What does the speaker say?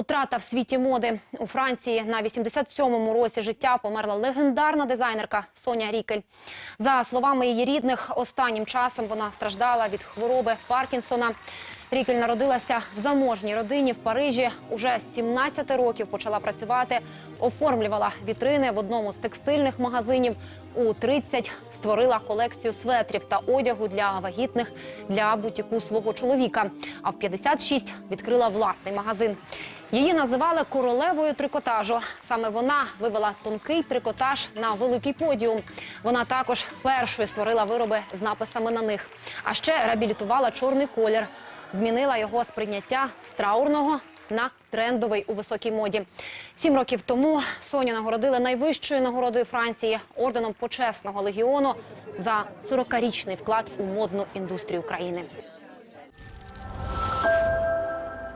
втрата в світі моди. У Франції на 87-му році життя померла легендарна дизайнерка Соня Рікель. За словами її рідних, останнім часом вона страждала від хвороби Паркінсона. Рікель народилася в заможній родині в Парижі. Уже з 17 років почала працювати, оформлювала вітрини в одному з текстильних магазинів. У 30 створила колекцію светрів та одягу для вагітних для бутіку свого чоловіка. А в 56 відкрила власний магазин. Її називали королевою трикотажу. Саме вона вивела тонкий трикотаж на великий подіум. Вона також першою створила вироби з написами на них. А ще реабілітувала чорний колір, змінила його сприйняття з траурного на трендовий у високій моді. Сім років тому Соню нагородили найвищою нагородою Франції орденом почесного легіону за 40-річний вклад у модну індустрію країни.